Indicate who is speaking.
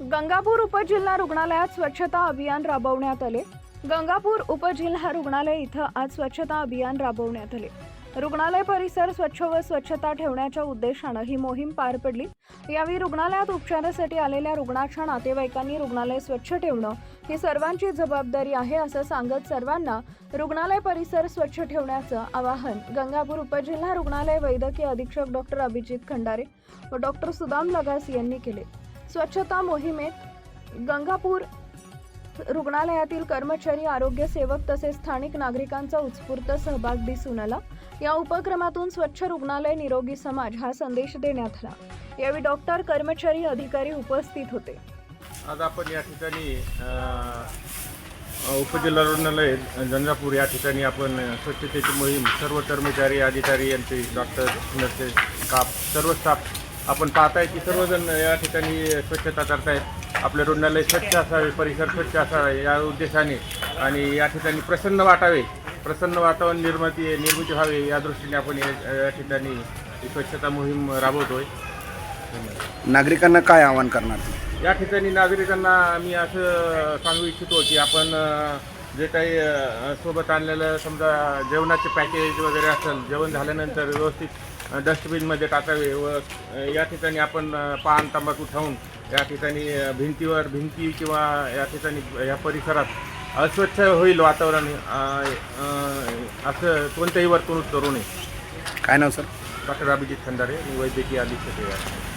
Speaker 1: गंगापूर उपजिल्हा रुग्णालयात स्वच्छता अभियान राबवण्यात आले. गंगापूर उपजिल्हा रुग्णालय इथं आज स्वच्छता अभियान राबवण्यात आले. रुग्णालय परिसर स्वच्छ व स्वच्छता ठेवण्याच्या उद्देशानं ही मोहीम पार पडली. यावेळी रुग्णालयात उपचारासाठी आलेल्या रुग्णाच्या नातेवाईकांनी रुग्णालय स्वच्छ ठेवणं ही सर्वांची जबाबदारी आहे असं सांगत सर्वांना रुग्णालय परिसर स्वच्छ ठेवण्याचं आवाहन गंगापूर उपजिल्हा रुग्णालय वैद्यकीय अधीक्षक डॉक्टर अभिजित खंडारे व डॉक्टर सुदाम लगास यांनी केले. स्वच्छता मोहिमेत गंगापूर रुग्णालयातील कर्मचारी आरोग्य सेवक तसेच स्थानिक नागरिकांचा उत्स्फूर्त सहभाग दिसून आला. या उपक्रमातून स्वच्छ रुग्णालय निरोगी समाज हा संदेश देण्यात आला. यावेळी डॉक्टर कर्मचारी अधिकारी उपस्थित होते.
Speaker 2: आज आपण या ठिकाणी उपजिल्हा रुग्णालय गंगापूर या ठिकाणी आपण स्वच्छतेची मोहीम सर्व कर्मचारी अधिकारी यांचे डॉक्टर नर्सेस स्टाफ सर्व स्टाफ आपण पाहताय की सर्वजण या ठिकाणी स्वच्छता करतायत. आपले रुग्णालय स्वच्छ असावे परिसर स्वच्छ असावे या उद्देशाने आणि या ठिकाणी प्रसन्न वाटावे. प्रसन्न वातावरण निर्मिती निर्मिती व्हावे या दृष्टीने आपण या या ठिकाणी स्वच्छता मोहीम राबवतोय.
Speaker 3: नागरिकांना काय आवाहन करणार?
Speaker 2: या ठिकाणी नागरिकांना मी असं सांगू इच्छितो की आपण जे काही सोबत आणलेलं समजा जेवणाचे पॅकेज वगैरे असेल जेवण झाल्यानंतर व्यवस्थित डस्टबिनमध्ये टाकावे व या ठिकाणी आपण पान तंबाखू ठेवून या ठिकाणी भिंतीवर भिंती किंवा या ठिकाणी या परिसरात अस्वच्छ होईल वातावरण असं कोणत्याही वर्तणूक करू नये.
Speaker 3: काय नाव सर?
Speaker 2: डॉक्टर अभिजित खंडारे मी वैद्यकीय अधीक्षक आहे.